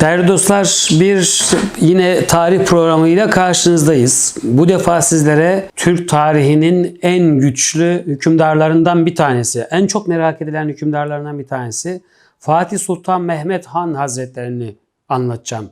Değerli dostlar bir yine tarih programıyla karşınızdayız. Bu defa sizlere Türk tarihinin en güçlü hükümdarlarından bir tanesi, en çok merak edilen hükümdarlarından bir tanesi Fatih Sultan Mehmet Han Hazretlerini anlatacağım.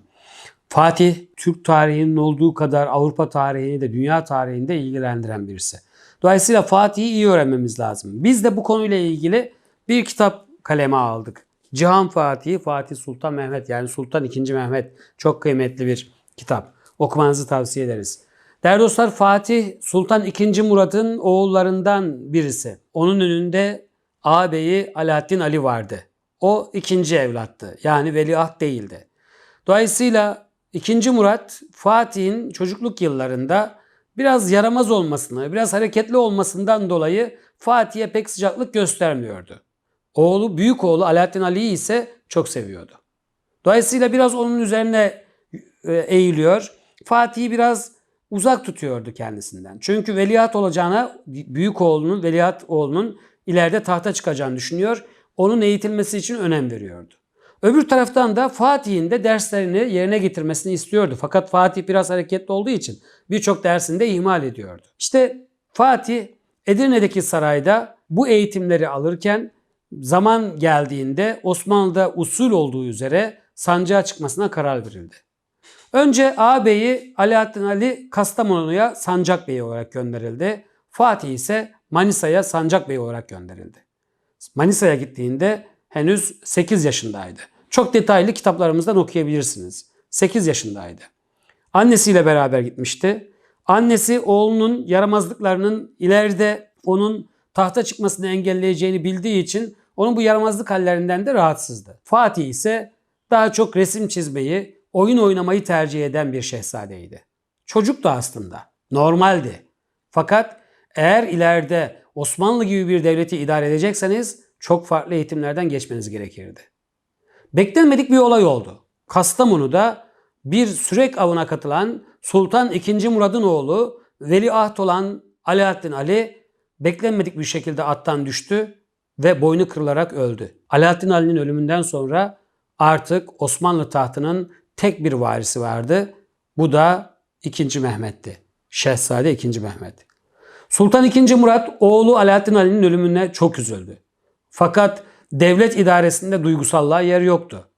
Fatih Türk tarihinin olduğu kadar Avrupa tarihini de dünya tarihini de ilgilendiren birisi. Dolayısıyla Fatih'i iyi öğrenmemiz lazım. Biz de bu konuyla ilgili bir kitap kaleme aldık. Cihan Fatih, Fatih Sultan Mehmet yani Sultan II. Mehmet çok kıymetli bir kitap. Okumanızı tavsiye ederiz. Değerli dostlar Fatih Sultan II. Murat'ın oğullarından birisi. Onun önünde ağabeyi Alaaddin Ali vardı. O ikinci evlattı. Yani veliaht değildi. Dolayısıyla 2. Murat Fatih'in çocukluk yıllarında biraz yaramaz olmasını, biraz hareketli olmasından dolayı Fatih'e pek sıcaklık göstermiyordu. Oğlu, büyük oğlu Alaaddin Ali'yi ise çok seviyordu. Dolayısıyla biraz onun üzerine e, eğiliyor. Fatih'i biraz uzak tutuyordu kendisinden. Çünkü veliaht olacağına büyük oğlunun, veliaht oğlunun ileride tahta çıkacağını düşünüyor. Onun eğitilmesi için önem veriyordu. Öbür taraftan da Fatih'in de derslerini yerine getirmesini istiyordu. Fakat Fatih biraz hareketli olduğu için birçok dersini de ihmal ediyordu. İşte Fatih Edirne'deki sarayda bu eğitimleri alırken zaman geldiğinde Osmanlı'da usul olduğu üzere sancağa çıkmasına karar verildi. Önce ağabeyi Alaaddin Ali Kastamonu'ya sancak beyi olarak gönderildi. Fatih ise Manisa'ya sancak beyi olarak gönderildi. Manisa'ya gittiğinde henüz 8 yaşındaydı. Çok detaylı kitaplarımızdan okuyabilirsiniz. 8 yaşındaydı. Annesiyle beraber gitmişti. Annesi oğlunun yaramazlıklarının ileride onun tahta çıkmasını engelleyeceğini bildiği için onun bu yaramazlık hallerinden de rahatsızdı. Fatih ise daha çok resim çizmeyi, oyun oynamayı tercih eden bir şehzadeydi. Çocuk da aslında. Normaldi. Fakat eğer ileride Osmanlı gibi bir devleti idare edecekseniz çok farklı eğitimlerden geçmeniz gerekirdi. Beklenmedik bir olay oldu. Kastamonu'da bir sürek avına katılan Sultan II. Murad'ın oğlu veliaht olan Alaaddin Ali beklenmedik bir şekilde attan düştü ve boynu kırılarak öldü. Alaaddin Ali'nin ölümünden sonra artık Osmanlı tahtının tek bir varisi vardı. Bu da 2. Mehmet'ti. Şehzade 2. Mehmet. Sultan II. Murat oğlu Alaaddin Ali'nin ölümüne çok üzüldü. Fakat devlet idaresinde duygusallığa yer yoktu.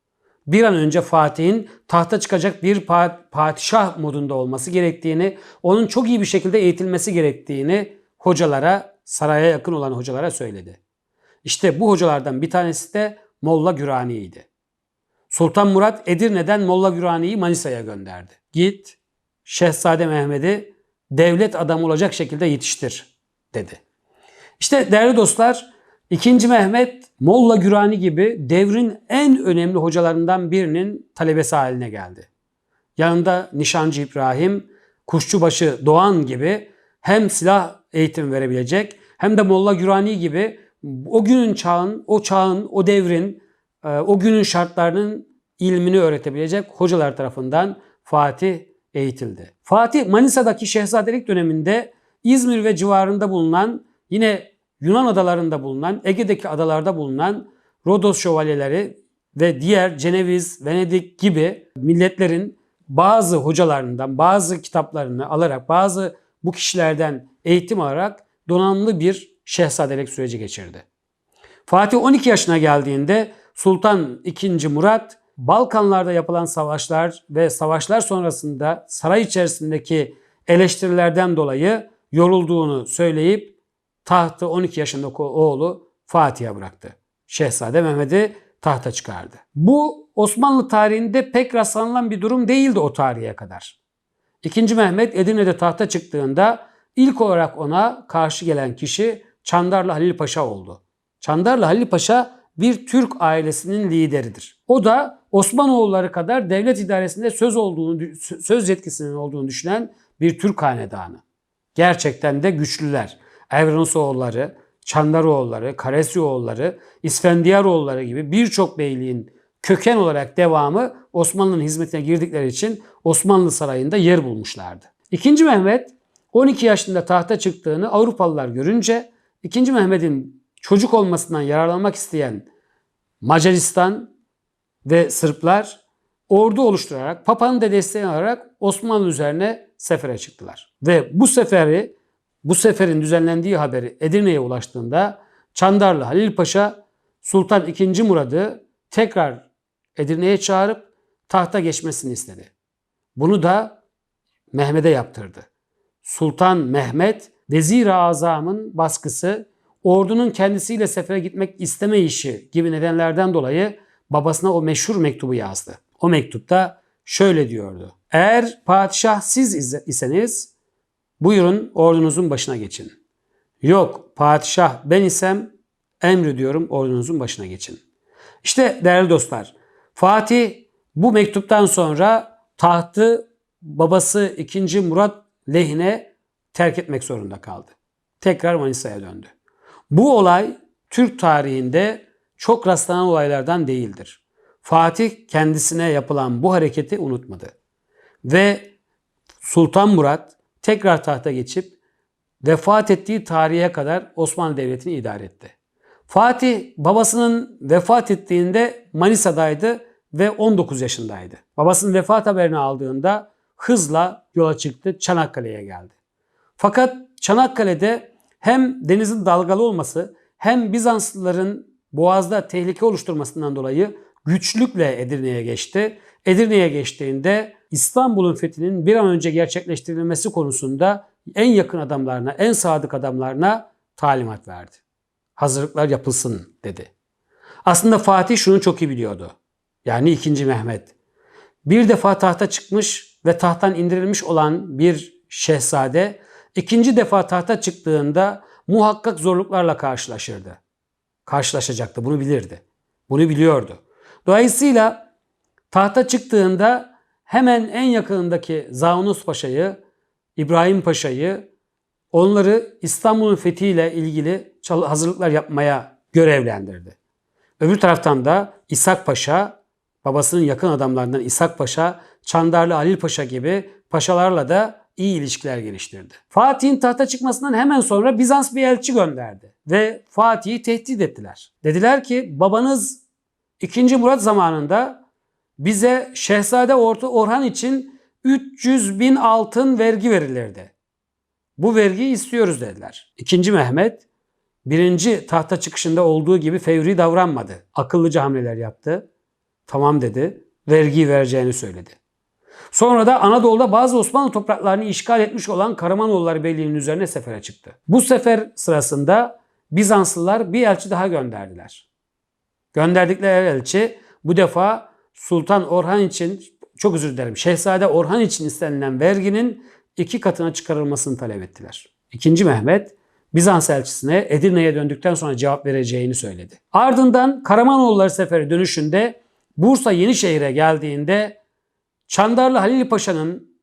Bir an önce Fatih'in tahta çıkacak bir padişah modunda olması gerektiğini, onun çok iyi bir şekilde eğitilmesi gerektiğini hocalara, saraya yakın olan hocalara söyledi. İşte bu hocalardan bir tanesi de Molla Gürani'ydi. Sultan Murat Edirne'den Molla Gürani'yi Manisa'ya gönderdi. Git Şehzade Mehmet'i devlet adamı olacak şekilde yetiştir dedi. İşte değerli dostlar 2. Mehmet Molla Gürani gibi devrin en önemli hocalarından birinin talebesi haline geldi. Yanında Nişancı İbrahim, Kuşçubaşı Doğan gibi hem silah eğitim verebilecek hem de Molla Gürani gibi o günün çağın, o çağın, o devrin, o günün şartlarının ilmini öğretebilecek hocalar tarafından Fatih eğitildi. Fatih Manisa'daki şehzadelik döneminde İzmir ve civarında bulunan yine Yunan adalarında bulunan, Ege'deki adalarda bulunan Rodos şövalyeleri ve diğer Ceneviz, Venedik gibi milletlerin bazı hocalarından, bazı kitaplarını alarak, bazı bu kişilerden eğitim alarak donanımlı bir şehzadelik süreci geçirdi. Fatih 12 yaşına geldiğinde Sultan II. Murat Balkanlarda yapılan savaşlar ve savaşlar sonrasında saray içerisindeki eleştirilerden dolayı yorulduğunu söyleyip tahtı 12 yaşındaki oğlu Fatih'e bıraktı. Şehzade Mehmet'i tahta çıkardı. Bu Osmanlı tarihinde pek rastlanılan bir durum değildi o tarihe kadar. İkinci Mehmet Edirne'de tahta çıktığında ilk olarak ona karşı gelen kişi Çandarlı Halil Paşa oldu. Çandarlı Halil Paşa bir Türk ailesinin lideridir. O da Osmanoğulları kadar devlet idaresinde söz olduğunu söz yetkisinin olduğunu düşünen bir Türk hanedanı. Gerçekten de güçlüler. Evrenusoğulları, Çandaroğulları, Karesioğulları, İsfendiyaroğulları gibi birçok beyliğin köken olarak devamı Osmanlı'nın hizmetine girdikleri için Osmanlı sarayında yer bulmuşlardı. İkinci Mehmet 12 yaşında tahta çıktığını Avrupalılar görünce 2. Mehmet'in çocuk olmasından yararlanmak isteyen Macaristan ve Sırplar ordu oluşturarak Papa'nın da desteğini alarak Osmanlı üzerine sefere çıktılar. Ve bu seferi bu seferin düzenlendiği haberi Edirne'ye ulaştığında Çandarlı Halil Paşa Sultan II. Murad'ı tekrar Edirne'ye çağırıp tahta geçmesini istedi. Bunu da Mehmet'e yaptırdı. Sultan Mehmet Vezir-i Azam'ın baskısı, ordunun kendisiyle sefere gitmek isteme işi gibi nedenlerden dolayı babasına o meşhur mektubu yazdı. O mektupta şöyle diyordu. Eğer padişah siz iseniz buyurun ordunuzun başına geçin. Yok padişah ben isem emrediyorum ordunuzun başına geçin. İşte değerli dostlar Fatih bu mektuptan sonra tahtı babası 2. Murat lehine terk etmek zorunda kaldı. Tekrar Manisa'ya döndü. Bu olay Türk tarihinde çok rastlanan olaylardan değildir. Fatih kendisine yapılan bu hareketi unutmadı. Ve Sultan Murat tekrar tahta geçip vefat ettiği tarihe kadar Osmanlı Devleti'ni idare etti. Fatih babasının vefat ettiğinde Manisa'daydı ve 19 yaşındaydı. Babasının vefat haberini aldığında hızla yola çıktı, Çanakkale'ye geldi. Fakat Çanakkale'de hem denizin dalgalı olması hem Bizanslıların boğazda tehlike oluşturmasından dolayı güçlükle Edirne'ye geçti. Edirne'ye geçtiğinde İstanbul'un fethinin bir an önce gerçekleştirilmesi konusunda en yakın adamlarına, en sadık adamlarına talimat verdi. Hazırlıklar yapılsın dedi. Aslında Fatih şunu çok iyi biliyordu. Yani 2. Mehmet. Bir defa tahta çıkmış ve tahttan indirilmiş olan bir şehzade ikinci defa tahta çıktığında muhakkak zorluklarla karşılaşırdı. Karşılaşacaktı, bunu bilirdi. Bunu biliyordu. Dolayısıyla tahta çıktığında hemen en yakınındaki Zaunus Paşa'yı, İbrahim Paşa'yı onları İstanbul'un fethiyle ilgili hazırlıklar yapmaya görevlendirdi. Öbür taraftan da İshak Paşa, babasının yakın adamlarından İshak Paşa, Çandarlı Halil Paşa gibi paşalarla da iyi ilişkiler geliştirdi. Fatih'in tahta çıkmasından hemen sonra Bizans bir elçi gönderdi ve Fatih'i tehdit ettiler. Dediler ki babanız 2. Murat zamanında bize Şehzade Orhan için 300 bin altın vergi verilirdi. Bu vergiyi istiyoruz dediler. İkinci Mehmet birinci tahta çıkışında olduğu gibi fevri davranmadı. Akıllıca hamleler yaptı. Tamam dedi. Vergiyi vereceğini söyledi. Sonra da Anadolu'da bazı Osmanlı topraklarını işgal etmiş olan Karamanoğulları Beyliği'nin üzerine sefere çıktı. Bu sefer sırasında Bizanslılar bir elçi daha gönderdiler. Gönderdikleri elçi bu defa Sultan Orhan için çok özür dilerim Şehzade Orhan için istenilen verginin iki katına çıkarılmasını talep ettiler. İkinci Mehmet Bizans elçisine Edirne'ye döndükten sonra cevap vereceğini söyledi. Ardından Karamanoğulları seferi dönüşünde Bursa Yenişehir'e geldiğinde Çandarlı Halil Paşa'nın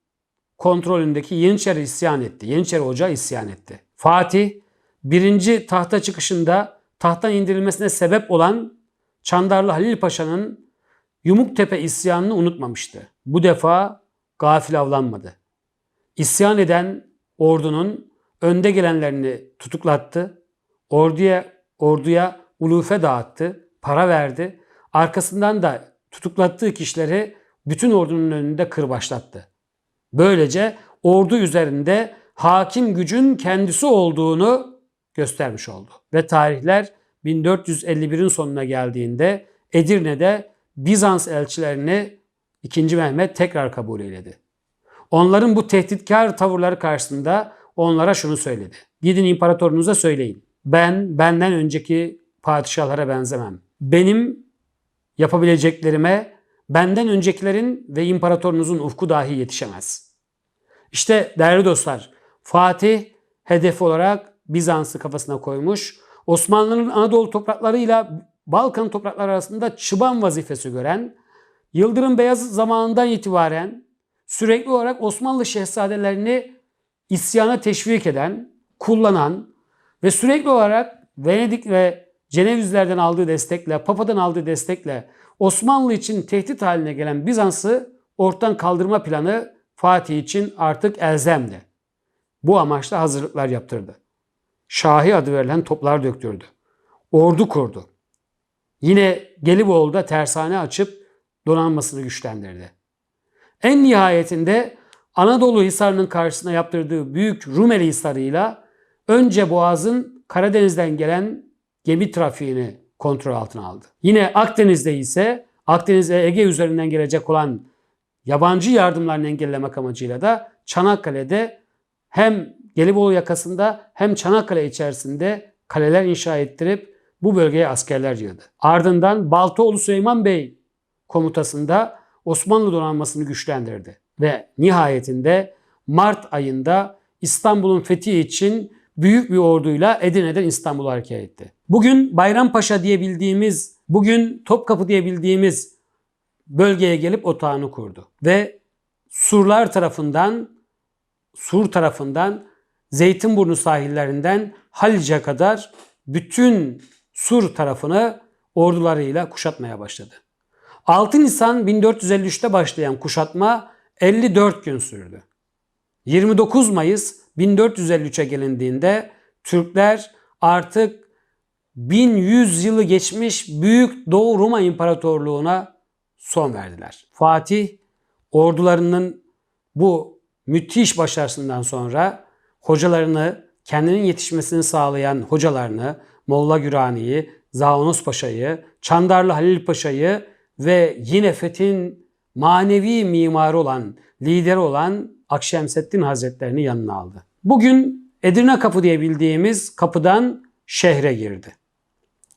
kontrolündeki Yeniçeri isyan etti. Yeniçeri Ocağı isyan etti. Fatih birinci tahta çıkışında tahttan indirilmesine sebep olan Çandarlı Halil Paşa'nın Yumuktepe isyanını unutmamıştı. Bu defa gafil avlanmadı. İsyan eden ordunun önde gelenlerini tutuklattı. Orduya orduya ulufe dağıttı, para verdi. Arkasından da tutuklattığı kişileri bütün ordunun önünde kırbaçlattı. Böylece ordu üzerinde hakim gücün kendisi olduğunu göstermiş oldu. Ve tarihler 1451'in sonuna geldiğinde Edirne'de Bizans elçilerini 2. Mehmet tekrar kabul eyledi. Onların bu tehditkar tavırları karşısında onlara şunu söyledi. Gidin imparatorunuza söyleyin. Ben benden önceki padişahlara benzemem. Benim yapabileceklerime benden öncekilerin ve imparatorunuzun ufku dahi yetişemez. İşte değerli dostlar, Fatih hedef olarak Bizans'ı kafasına koymuş. Osmanlı'nın Anadolu topraklarıyla Balkan toprakları arasında çıban vazifesi gören, Yıldırım Beyazıt zamanından itibaren sürekli olarak Osmanlı şehzadelerini isyana teşvik eden, kullanan ve sürekli olarak Venedik ve Cenevizlerden aldığı destekle, Papa'dan aldığı destekle Osmanlı için tehdit haline gelen Bizans'ı ortadan kaldırma planı Fatih için artık elzemdi. Bu amaçla hazırlıklar yaptırdı. Şahi adı verilen toplar döktürdü. Ordu kurdu. Yine Gelibolu'da tersane açıp donanmasını güçlendirdi. En nihayetinde Anadolu Hisarı'nın karşısına yaptırdığı büyük Rumeli Hisarı'yla önce Boğaz'ın Karadeniz'den gelen gemi trafiğini kontrol altına aldı. Yine Akdeniz'de ise Akdeniz ve Ege üzerinden gelecek olan yabancı yardımlarını engellemek amacıyla da Çanakkale'de hem Gelibolu yakasında hem Çanakkale içerisinde kaleler inşa ettirip bu bölgeye askerler yığdı. Ardından Baltoğlu Süleyman Bey komutasında Osmanlı donanmasını güçlendirdi ve nihayetinde Mart ayında İstanbul'un fethi için büyük bir orduyla Edirne'den İstanbul'a hareket etti. Bugün Bayrampaşa diye bildiğimiz, bugün Topkapı diye bildiğimiz bölgeye gelip otağını kurdu. Ve Surlar tarafından, Sur tarafından Zeytinburnu sahillerinden Halice kadar bütün Sur tarafını ordularıyla kuşatmaya başladı. 6 Nisan 1453'te başlayan kuşatma 54 gün sürdü. 29 Mayıs 1453'e gelindiğinde Türkler artık 1100 yılı geçmiş Büyük Doğu Roma İmparatorluğu'na son verdiler. Fatih ordularının bu müthiş başarısından sonra hocalarını, kendinin yetişmesini sağlayan hocalarını, Molla Gürani'yi, Zaunus Paşa'yı, Çandarlı Halil Paşa'yı ve yine Fethin manevi mimarı olan, lideri olan Akşemseddin Hazretlerini yanına aldı. Bugün Edirne Kapı diye bildiğimiz kapıdan şehre girdi.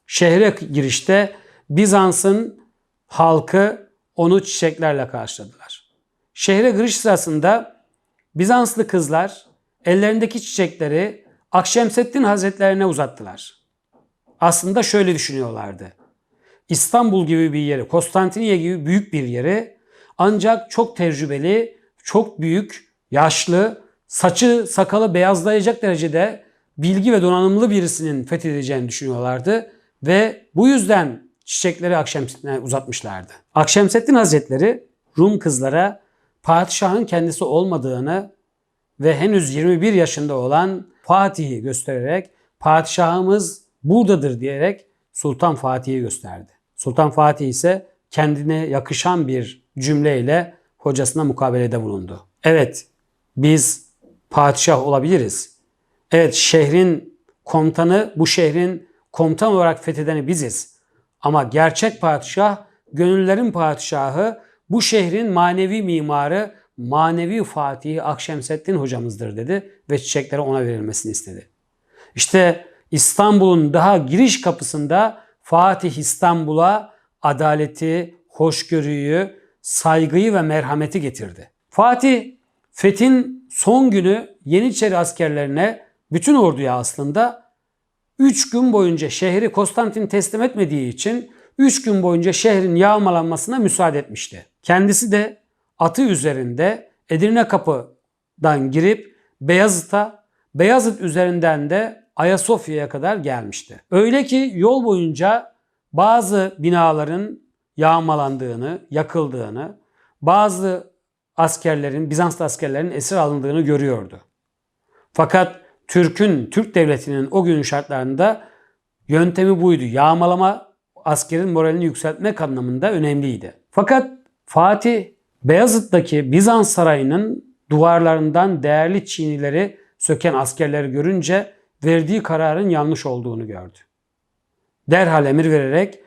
Şehre girişte Bizans'ın halkı onu çiçeklerle karşıladılar. Şehre giriş sırasında Bizanslı kızlar ellerindeki çiçekleri Akşemseddin Hazretlerine uzattılar. Aslında şöyle düşünüyorlardı. İstanbul gibi bir yeri, Konstantiniye gibi büyük bir yeri ancak çok tecrübeli, çok büyük, yaşlı, saçı sakalı beyazlayacak derecede bilgi ve donanımlı birisinin fethedeceğini düşünüyorlardı ve bu yüzden çiçekleri Akşemseddin'e uzatmışlardı. Akşemseddin Hazretleri Rum kızlara padişahın kendisi olmadığını ve henüz 21 yaşında olan Fatih'i göstererek padişahımız buradadır diyerek Sultan Fatih'i gösterdi. Sultan Fatih ise kendine yakışan bir cümleyle hocasına mukabelede bulundu. Evet biz padişah olabiliriz. Evet şehrin komutanı bu şehrin komutan olarak fethedeni biziz. Ama gerçek padişah, gönüllerin padişahı, bu şehrin manevi mimarı, manevi Fatih Akşemseddin hocamızdır dedi ve çiçekleri ona verilmesini istedi. İşte İstanbul'un daha giriş kapısında Fatih İstanbul'a adaleti, hoşgörüyü, saygıyı ve merhameti getirdi. Fatih Fethin son günü Yeniçeri askerlerine bütün orduya aslında 3 gün boyunca şehri Konstantin teslim etmediği için 3 gün boyunca şehrin yağmalanmasına müsaade etmişti. Kendisi de atı üzerinde Edirne Kapı'dan girip Beyazıt'a, Beyazıt üzerinden de Ayasofya'ya kadar gelmişti. Öyle ki yol boyunca bazı binaların yağmalandığını, yakıldığını, bazı askerlerin, Bizanslı askerlerin esir alındığını görüyordu. Fakat Türk'ün, Türk devletinin o günün şartlarında yöntemi buydu. Yağmalama askerin moralini yükseltmek anlamında önemliydi. Fakat Fatih Beyazıt'taki Bizans sarayının duvarlarından değerli çinileri söken askerleri görünce verdiği kararın yanlış olduğunu gördü. Derhal emir vererek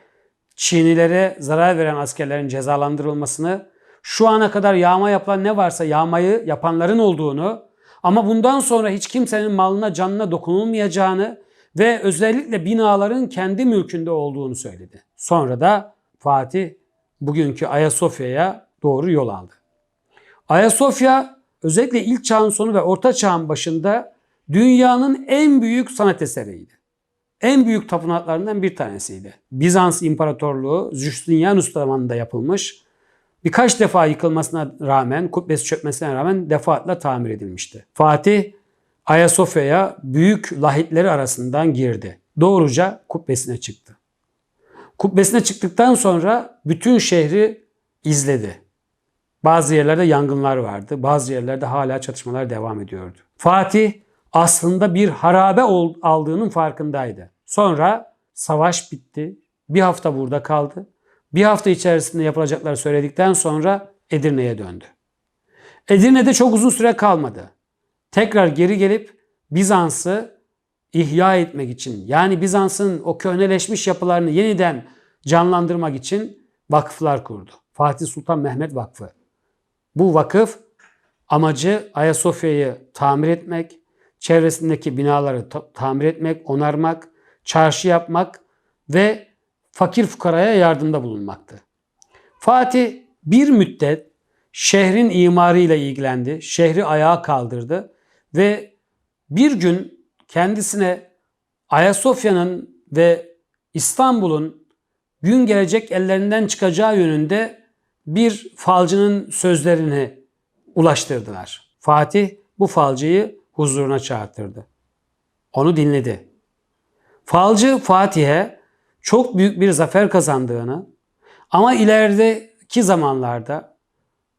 Çinilere zarar veren askerlerin cezalandırılmasını, şu ana kadar yağma yapılan ne varsa yağmayı yapanların olduğunu ama bundan sonra hiç kimsenin malına canına dokunulmayacağını ve özellikle binaların kendi mülkünde olduğunu söyledi. Sonra da Fatih bugünkü Ayasofya'ya doğru yol aldı. Ayasofya özellikle ilk çağın sonu ve orta çağın başında dünyanın en büyük sanat eseriydi. En büyük tapınaklarından bir tanesiydi. Bizans İmparatorluğu Justinianus zamanında yapılmış. Birkaç defa yıkılmasına rağmen, kubbesi çökmesine rağmen defaatle tamir edilmişti. Fatih Ayasofya'ya büyük lahitleri arasından girdi. Doğruca kubbesine çıktı. Kubbesine çıktıktan sonra bütün şehri izledi. Bazı yerlerde yangınlar vardı. Bazı yerlerde hala çatışmalar devam ediyordu. Fatih aslında bir harabe aldığının farkındaydı. Sonra savaş bitti. Bir hafta burada kaldı. Bir hafta içerisinde yapılacakları söyledikten sonra Edirne'ye döndü. Edirne'de çok uzun süre kalmadı. Tekrar geri gelip Bizans'ı ihya etmek için yani Bizans'ın o köhneleşmiş yapılarını yeniden canlandırmak için vakıflar kurdu. Fatih Sultan Mehmet Vakfı. Bu vakıf amacı Ayasofya'yı tamir etmek, çevresindeki binaları ta- tamir etmek, onarmak, çarşı yapmak ve fakir fukaraya yardımda bulunmaktı. Fatih bir müddet şehrin imarıyla ilgilendi, şehri ayağa kaldırdı ve bir gün kendisine Ayasofya'nın ve İstanbul'un gün gelecek ellerinden çıkacağı yönünde bir falcının sözlerini ulaştırdılar. Fatih bu falcıyı huzuruna çağırtırdı. Onu dinledi. Falcı Fatih'e çok büyük bir zafer kazandığını ama ilerideki zamanlarda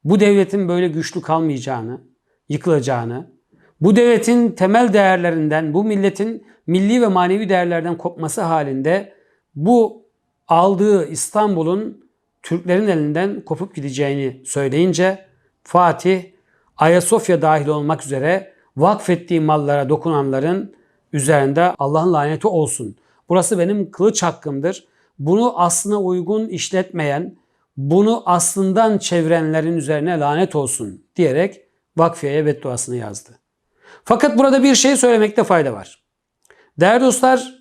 bu devletin böyle güçlü kalmayacağını, yıkılacağını, bu devletin temel değerlerinden, bu milletin milli ve manevi değerlerden kopması halinde bu aldığı İstanbul'un Türklerin elinden kopup gideceğini söyleyince Fatih Ayasofya dahil olmak üzere vakfettiği mallara dokunanların üzerinde Allah'ın laneti olsun. Burası benim kılıç hakkımdır. Bunu aslına uygun işletmeyen, bunu aslından çevirenlerin üzerine lanet olsun diyerek vakfiyeye bedduasını yazdı. Fakat burada bir şey söylemekte fayda var. Değerli dostlar,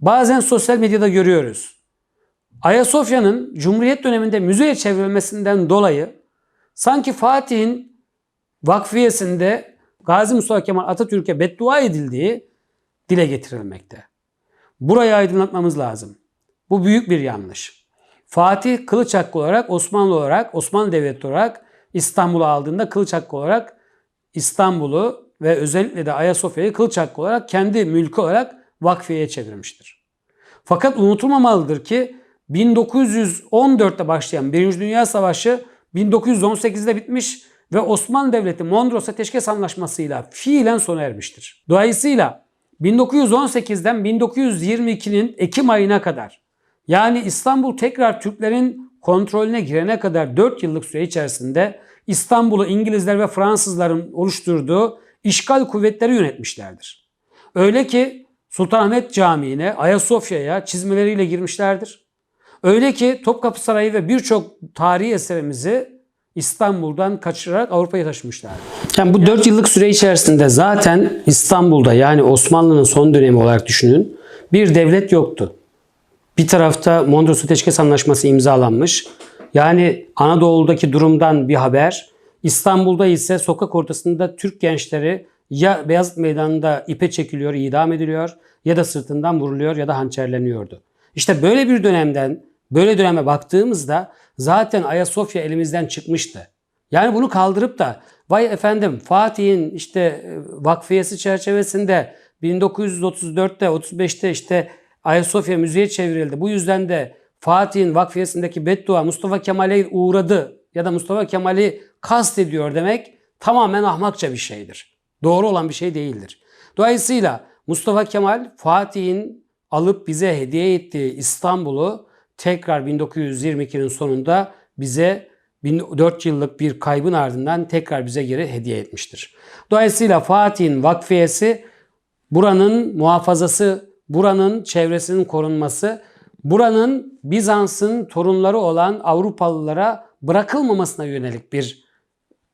bazen sosyal medyada görüyoruz. Ayasofya'nın Cumhuriyet döneminde müzeye çevrilmesinden dolayı sanki Fatih'in vakfiyesinde Gazi Mustafa Kemal Atatürk'e beddua edildiği dile getirilmekte. Burayı aydınlatmamız lazım. Bu büyük bir yanlış. Fatih kılıç hakkı olarak Osmanlı olarak Osmanlı Devleti olarak İstanbul'u aldığında kılıç hakkı olarak İstanbul'u ve özellikle de Ayasofya'yı kılıç hakkı olarak kendi mülkü olarak vakfiyeye çevirmiştir. Fakat unutulmamalıdır ki 1914'te başlayan Birinci Dünya Savaşı 1918'de bitmiş ve Osmanlı Devleti Mondros Ateşkes Anlaşması'yla fiilen sona ermiştir. Dolayısıyla 1918'den 1922'nin Ekim ayına kadar yani İstanbul tekrar Türklerin kontrolüne girene kadar 4 yıllık süre içerisinde İstanbul'u İngilizler ve Fransızların oluşturduğu işgal kuvvetleri yönetmişlerdir. Öyle ki Sultanahmet Camii'ne, Ayasofya'ya çizmeleriyle girmişlerdir. Öyle ki Topkapı Sarayı ve birçok tarihi eserimizi İstanbul'dan kaçırarak Avrupa'ya taşımışlardır. Yani bu 4 yıllık süre içerisinde zaten İstanbul'da yani Osmanlı'nın son dönemi olarak düşünün bir devlet yoktu. Bir tarafta Mondros Ateşkes Anlaşması imzalanmış. Yani Anadolu'daki durumdan bir haber. İstanbul'da ise sokak ortasında Türk gençleri ya Beyazıt Meydanı'nda ipe çekiliyor, idam ediliyor ya da sırtından vuruluyor ya da hançerleniyordu. İşte böyle bir dönemden, böyle döneme baktığımızda zaten Ayasofya elimizden çıkmıştı. Yani bunu kaldırıp da vay efendim Fatih'in işte vakfiyesi çerçevesinde 1934'te 35'te işte Ayasofya müzeye çevrildi. Bu yüzden de Fatih'in vakfiyesindeki beddua Mustafa Kemal'e uğradı ya da Mustafa Kemal'i kast ediyor demek tamamen ahmakça bir şeydir. Doğru olan bir şey değildir. Dolayısıyla Mustafa Kemal Fatih'in alıp bize hediye ettiği İstanbul'u tekrar 1922'nin sonunda bize 4 yıllık bir kaybın ardından tekrar bize geri hediye etmiştir. Dolayısıyla Fatih'in vakfiyesi buranın muhafazası, buranın çevresinin korunması, buranın Bizans'ın torunları olan Avrupalılara bırakılmamasına yönelik bir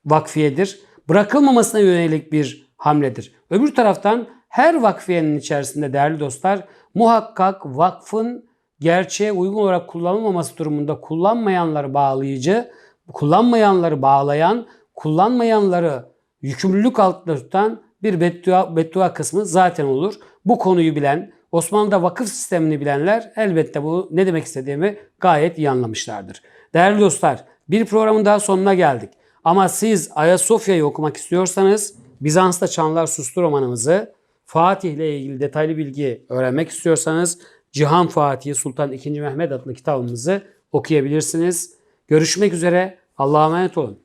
vakfiyedir. Bırakılmamasına yönelik bir hamledir. Öbür taraftan her vakfiyenin içerisinde değerli dostlar muhakkak vakfın gerçeğe uygun olarak kullanılmaması durumunda kullanmayanları bağlayıcı, kullanmayanları bağlayan, kullanmayanları yükümlülük altında tutan bir beddua, beddua kısmı zaten olur. Bu konuyu bilen, Osmanlı'da vakıf sistemini bilenler elbette bu ne demek istediğimi gayet iyi anlamışlardır. Değerli dostlar, bir programın daha sonuna geldik. Ama siz Ayasofya'yı okumak istiyorsanız Bizans'ta Çanlar Sustu romanımızı Fatih ile ilgili detaylı bilgi öğrenmek istiyorsanız Cihan Fatih Sultan II. Mehmet adlı kitabımızı okuyabilirsiniz. Görüşmek üzere. Allah'a emanet olun.